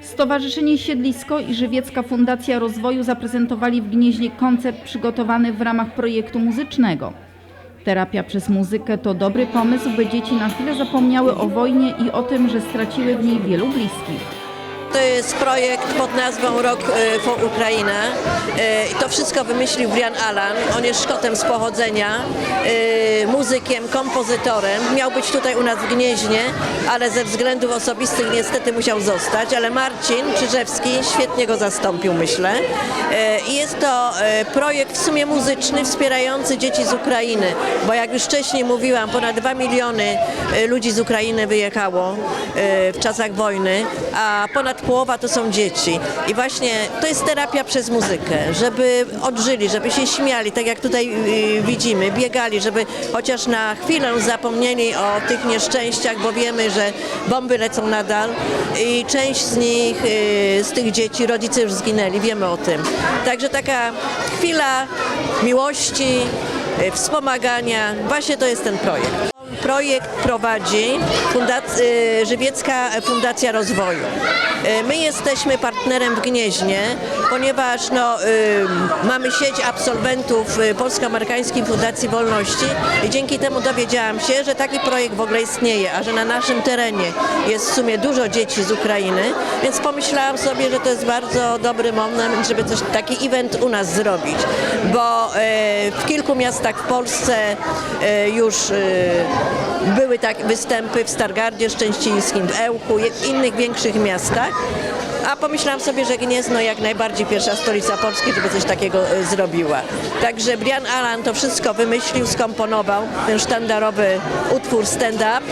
Stowarzyszenie Siedlisko i Żywiecka Fundacja Rozwoju zaprezentowali w Gnieźnie koncept przygotowany w ramach projektu muzycznego. Terapia przez muzykę to dobry pomysł, by dzieci na chwilę zapomniały o wojnie i o tym, że straciły w niej wielu bliskich. To jest projekt pod nazwą Rok e, for Ukraina. E, i To wszystko wymyślił Brian Allan. On jest Szkotem z pochodzenia, e, muzykiem, kompozytorem. Miał być tutaj u nas w Gnieźnie, ale ze względów osobistych niestety musiał zostać. Ale Marcin Czyżewski świetnie go zastąpił, myślę. I jest to projekt w sumie muzyczny wspierający dzieci z Ukrainy, bo jak już wcześniej mówiłam, ponad 2 miliony ludzi z Ukrainy wyjechało w czasach wojny, a ponad połowa to są dzieci. I właśnie to jest terapia przez muzykę, żeby odżyli, żeby się śmiali, tak jak tutaj y, widzimy, biegali, żeby chociaż na chwilę zapomnieli o tych nieszczęściach, bo wiemy, że bomby lecą nadal i część z nich, y, z tych dzieci, rodzice już zginęli, wiemy o tym. Także taka chwila miłości, y, wspomagania, właśnie to jest ten projekt. Projekt prowadzi fundac- Żywiecka Fundacja Rozwoju. Y, My jesteśmy partnerem w Gnieźnie, ponieważ no, y, mamy sieć absolwentów y, Polsko-Amerykańskiej Fundacji Wolności. I dzięki temu dowiedziałam się, że taki projekt w ogóle istnieje, a że na naszym terenie jest w sumie dużo dzieci z Ukrainy, więc pomyślałam sobie, że to jest bardzo dobry moment, żeby coś, taki event u nas zrobić, bo w kilku miastach w Polsce już były tak występy w Stargardzie Szczęcińskim, w Ełku, i innych większych miastach. A pomyślałam sobie, że Gniezno jak najbardziej pierwsza stolica Polski, żeby coś takiego e, zrobiła. Także Brian Allan to wszystko wymyślił, skomponował, ten sztandarowy utwór stand-up.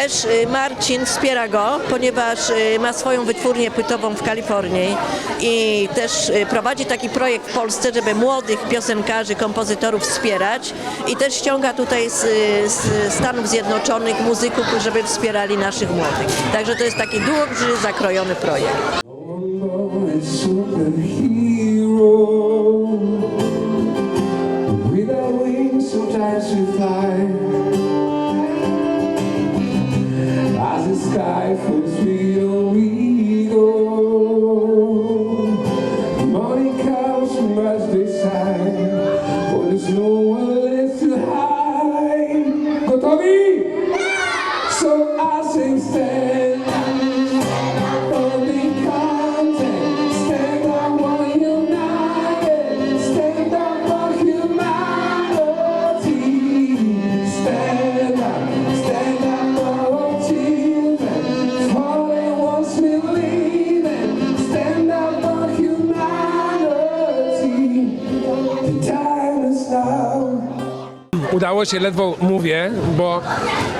Też e, Marcin wspiera go, ponieważ e, ma swoją wytwórnię płytową w Kalifornii i też e, prowadzi taki projekt w Polsce, żeby młodych piosenkarzy, kompozytorów wspierać i też ściąga tutaj z, z Stanów Zjednoczonych muzyków, żeby wspierali naszych młodych. Także to jest taki duży, zakrojony projekt. a superhero without wings, so tries to fly. must much this. But there's no one left to hide. Go, Tommy! Udało się, ledwo mówię, bo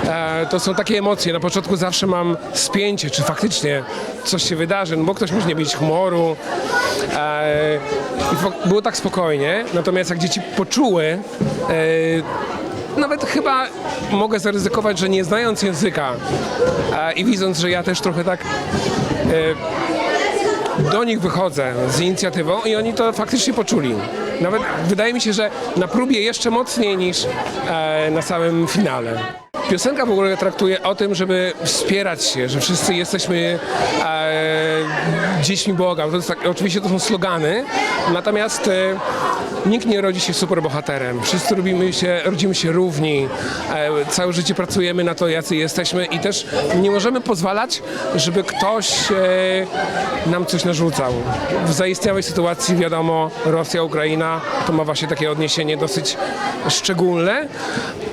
e, to są takie emocje. Na początku zawsze mam spięcie, czy faktycznie coś się wydarzy, no bo ktoś może nie mieć humoru. E, i było tak spokojnie, natomiast jak dzieci poczuły, e, nawet chyba mogę zaryzykować, że nie znając języka e, i widząc, że ja też trochę tak do nich wychodzę z inicjatywą i oni to faktycznie poczuli. Nawet wydaje mi się, że na próbie jeszcze mocniej niż e, na samym finale. Piosenka w ogóle traktuje o tym, żeby wspierać się, że wszyscy jesteśmy e, dziećmi Boga. To tak, oczywiście to są slogany, natomiast e, nikt nie rodzi się superbohaterem. Wszyscy robimy się, rodzimy się równi. E, całe życie pracujemy na to, jacy jesteśmy i też nie możemy pozwalać, żeby ktoś e, nam coś narzucał. W zaistniałej sytuacji, wiadomo, Rosja, Ukraina, to ma właśnie takie odniesienie dosyć szczególne,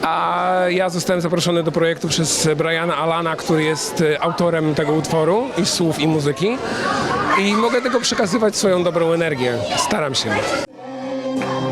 a ja zostałem zaproszony do projektu przez Briana Alana, który jest e, autorem tego utworu i słów i muzyki i mogę tego przekazywać swoją dobrą energię. Staram się.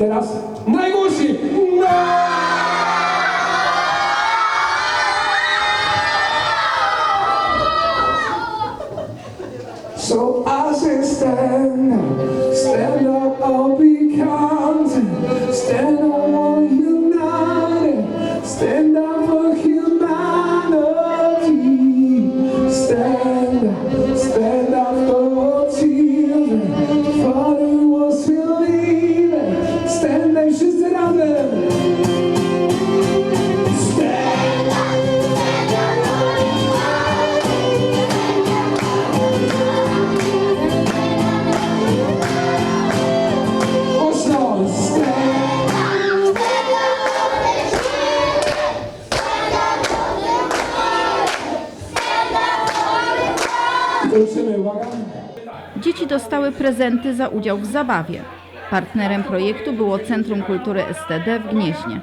No! So I say stand, stand up or be counted, stand up or united, stand Dzieci dostały prezenty za udział w zabawie. Partnerem projektu było Centrum Kultury STD w Gnieźnie.